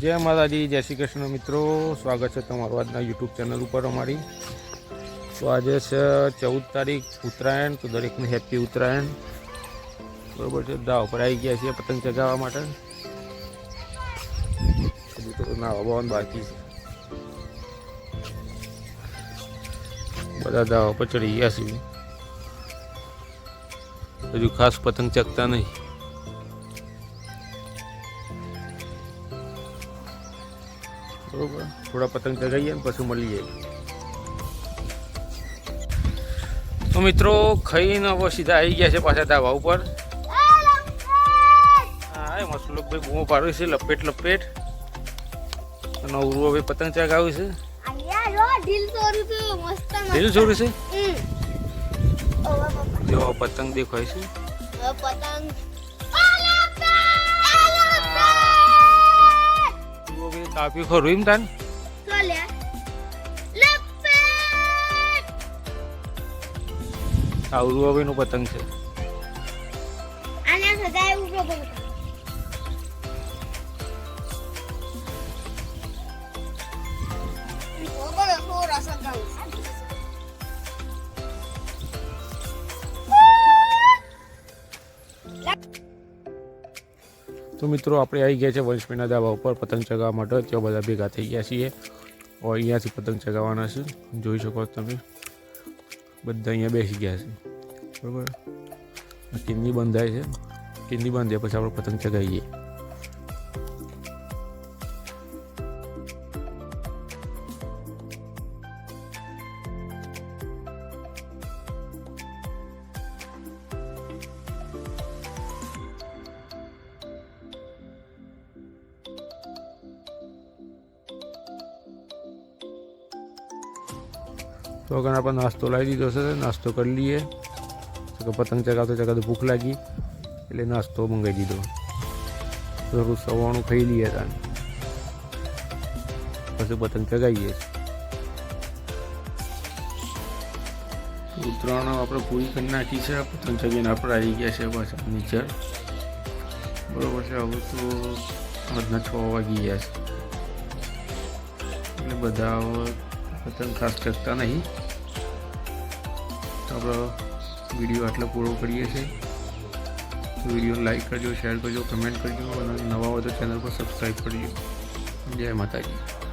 જય માતાજી, જય શ્રી કૃષ્ણ મિત્રો. સ્વાગત છે તમારું આજના યુટ્યુબ ચેનલ ઉપર અમારી. તો આજે છે ચૌદ તારીખ ઉત્તરાયણ, તો દરેકને હેપી ઉત્તરાયણ. બરોબર છે? દાવ પર આવી ગયા છીએ પતંગ ચગાવવા માટે. હજુ તો નાવા બાવાનું બાકી છે. બધા દાવા પર ચડી ગયા છીએ. હજુ ખાસ પતંગ ચગતા નહીં. બરોબર થોડા પતંગ ચગાવીએ ને પછી મળી જાય તો મિત્રો ખાઈને હવે સીધા આવી ગયા છે પાછા ધાબા ઉપર. હા એ મસલુકભાઈ બૂમો પાડ્યું છે લપેટ લપેટ. અને ઉરવો ભાઈ પતંગ ચગાવ્યું છે. ઢીલ છોડ્યું છે. જો પતંગ દેખાય છે. પતંગ તો લે. લપેટ. આ ઉરવો ભાઈનું પતંગ છે આને સજાય ઊભો તો મિત્રો, આપણે આવી ગયા છે વંશમીના ધાબા ઉપર, પતંગ ચગાવવા માટે. ત્યાં બધા ભેગા થઈ ગયા છીએ. હવે અહીંયાથી પતંગ ચગાવવાના છે. જોઈ શકો છો તમે. બધા અહીંયા બેસી ગયા છે. બરાબર? કિન્ની બંધાય છે. કિન્ની બાંધ્યા પછી આપણે પતંગ ચગાવીએ. તો આગળ આપણે નાસ્તો લાવી દીધો છે, નાસ્તો કરી લઈએ. પતંગ ચગાવતો ચગાવતો ભૂખ લાગી, એટલે નાસ્તો મંગાવી દીધો. થોડું સવાણું ખાઈ લઈએ તાને. પછી પતંગ ચગાવીએ ઉત્તરાયણ આપણે પૂરી કરી નાખી છે, પતંગ ચગીને આપણે આવી ગયા છે પાછા નીચે. બરોબર છે, હવે તો આજના છ વાગી ગયા છે. એટલે બધા પતંગ ખાસ ચકતા નહીં. આપણે વીડિયો આટલો પૂરો કરીએ છીએ. તો વિડીયોને લાઈક કરજો શેર કરજો કમેન્ટ કરજો અને નવા હોય તો ચેનલ પર સબસ્ક્રાઈબ કરજો. જય માતાજી.